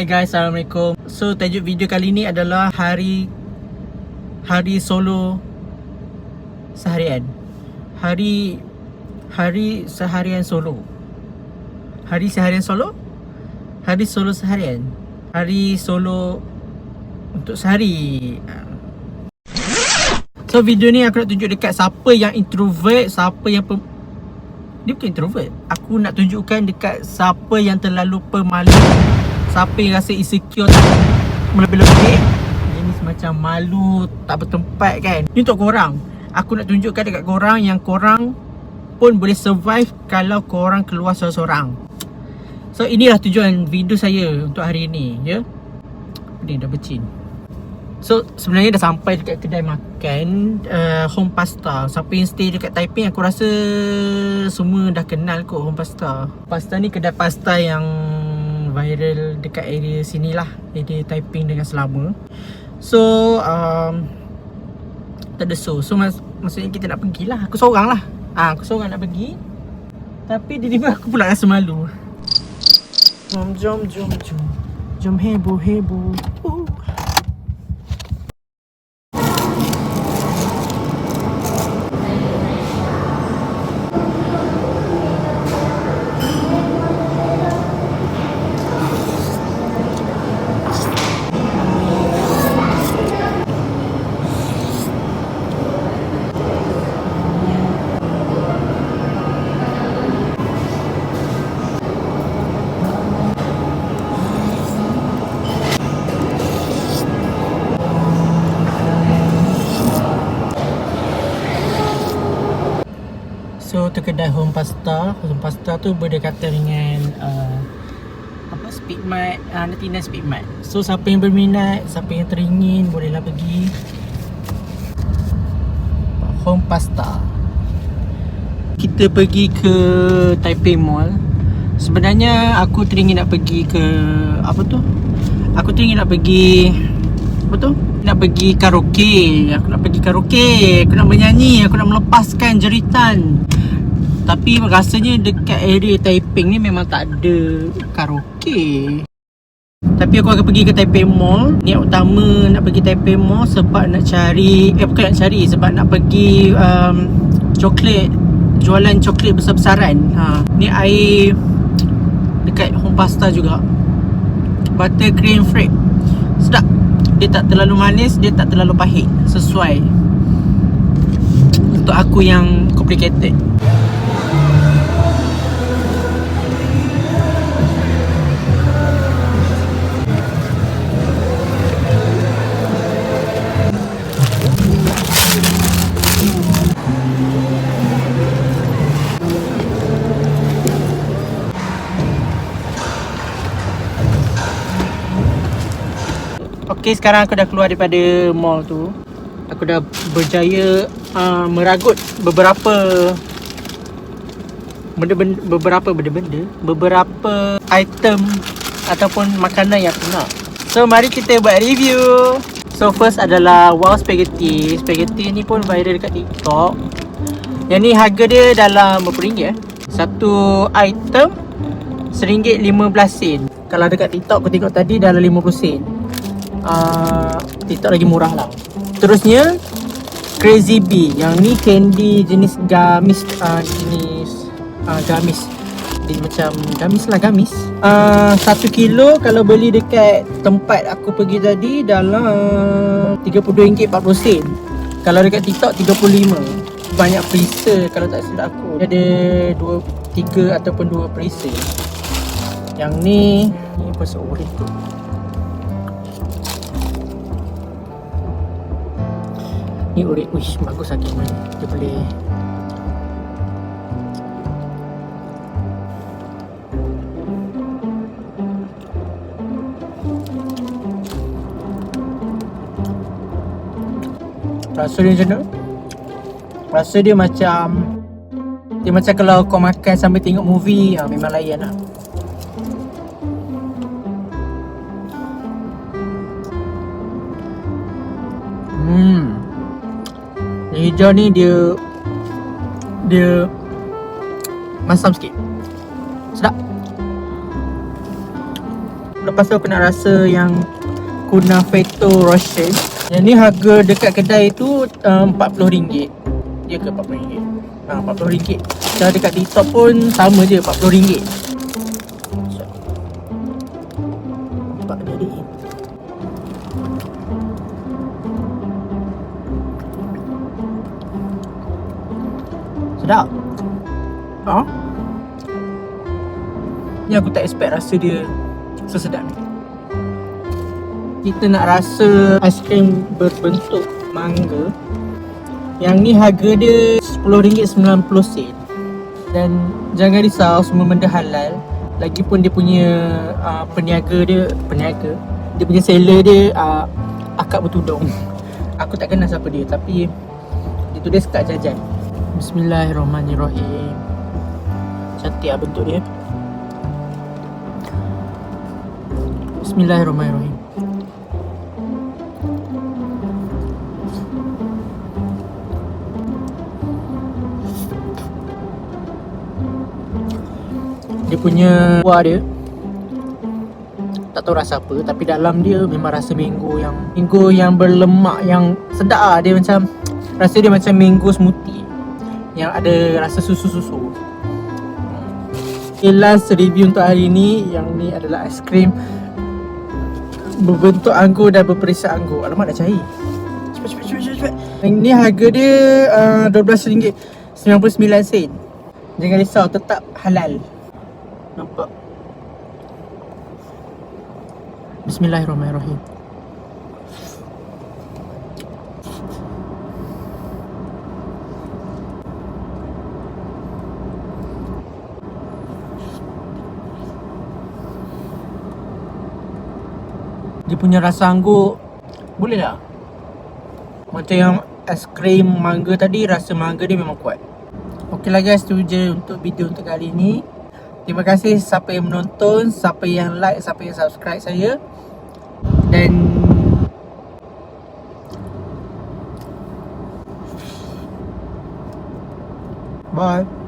Hai guys, Assalamualaikum. So tajuk video kali ni adalah hari hari solo seharian. Hari hari seharian solo. Hari seharian solo? Hari solo seharian. Hari solo untuk sehari. So video ni aku nak tunjuk dekat siapa yang introvert, siapa yang pem... Dia bukan introvert. Aku nak tunjukkan dekat siapa yang terlalu pemalu. Siapa yang rasa insecure tak melebih-lebih. Jenis macam malu, tak bertempat kan. Ni untuk korang. Aku nak tunjukkan dekat korang yang korang pun boleh survive kalau korang keluar seorang-seorang. So inilah tujuan video saya untuk hari ini, ya. Ni dah bercin. So sebenarnya dah sampai dekat kedai makan uh, Home Pasta Siapa yang stay dekat Taiping aku rasa semua dah kenal kot Home Pasta Pasta ni kedai pasta yang viral dekat area sini lah. Area Taiping dengan selama. So um, tak ada so. So mas- maksudnya kita nak pergi lah. Aku seorang lah. Ah, Aku seorang nak pergi. Tapi tiba-tiba aku pula rasa malu. Jom jom jom jom. Jom heboh heboh. uh. So tu kedai Home Pasta Home Pasta tu berdekatan dengan uh, apa Speedmart uh, Natina Speedmart So siapa yang berminat Siapa yang teringin Bolehlah pergi. Home Pasta. Kita pergi ke Taipei Mall. Sebenarnya aku teringin nak pergi ke Apa tu? Aku teringin nak pergi Apa tu? Nak pergi karaoke. Aku nak pergi karaoke. Aku nak bernyanyi. Aku nak melepaskan jeritan tapi rasanya dekat area Taiping ni memang tak ada karaoke. Tapi aku akan pergi ke Taipei Mall. Niat utama nak pergi Taipei Mall sebab nak cari Eh bukan nak cari sebab nak pergi um, Coklat Jualan coklat besar-besaran. Ha. Ni air Dekat Home Pasta juga. Butter cream frappe. Sedap. Dia tak terlalu manis Dia tak terlalu pahit. Sesuai. Untuk aku yang complicated Okey, sekarang aku dah keluar daripada mall tu. Aku dah berjaya uh, meragut beberapa benda-benda beberapa benda-benda, beberapa item ataupun makanan yang aku nak. So, mari kita buat review. So, first adalah wow spaghetti. Spaghetti ni pun viral dekat TikTok. Yang ni harga dia dalam berapa ringgit eh? Satu item RM1.15 sen. Kalau dekat TikTok aku tengok tadi dalam 50 sen uh, TikTok lagi murah lah. Terusnya Crazy Bee. Yang ni candy jenis gamis uh, Jenis uh, gamis. Dia macam gamis lah gamis. Satu kilo kalau beli dekat tempat aku pergi tadi Dalam RM32.40 sen Kalau dekat TikTok 35 Banyak freezer kalau tak silap aku. Dia ada dua, tiga ataupun dua freezer Yang ni Ni apa seorang Ni urik. Wish bagus lagi. Ni Dia boleh. Rasa dia macam? Rasa dia macam Dia macam kalau kau makan sambil tengok movie ha, Memang layan lah. Hmm Yang hijau ni dia Dia Masam sikit. Sedap. Lepas tu aku nak rasa yang Kunafaito Roche. Yang ni harga dekat kedai tu uh, RM40 Dia ke RM40? Ha, RM40 Cara dekat TikTok pun sama je RM40 Sedap Ha? Ni aku tak expect rasa dia sesedap ni. Kita nak rasa aiskrim berbentuk mangga Yang ni harga dia RM10.90 Dan jangan risau semua benda halal. Lagipun dia punya uh, peniaga dia Peniaga Dia punya seller dia uh, akak bertudung. Aku tak kenal siapa dia tapi Dia tulis kat jajan Bismillahirrahmanirrahim. Cantik lah bentuk dia. Bismillahirrahmanirrahim. Dia punya kuah dia Tak tahu rasa apa Tapi dalam dia memang rasa mango yang Mango yang berlemak yang sedap lah Dia macam Rasa dia macam mango smoothie Yang ada rasa susu-susu. Okay, last review untuk hari ni. Yang ni adalah aiskrim Berbentuk anggur dan berperisa anggur. Alamak dah cair. Cepat cepat cepat cepat. Yang ni harga dia uh, RM12.99 sen. Jangan risau tetap halal. Nampak? Bismillahirrahmanirrahim Dia punya rasa anggur Boleh tak? Macam yang es krim mangga tadi Rasa mangga dia memang kuat. Okey lah guys, tu je untuk video untuk kali ni. Terima kasih siapa yang menonton Siapa yang like, siapa yang subscribe saya. Dan Bye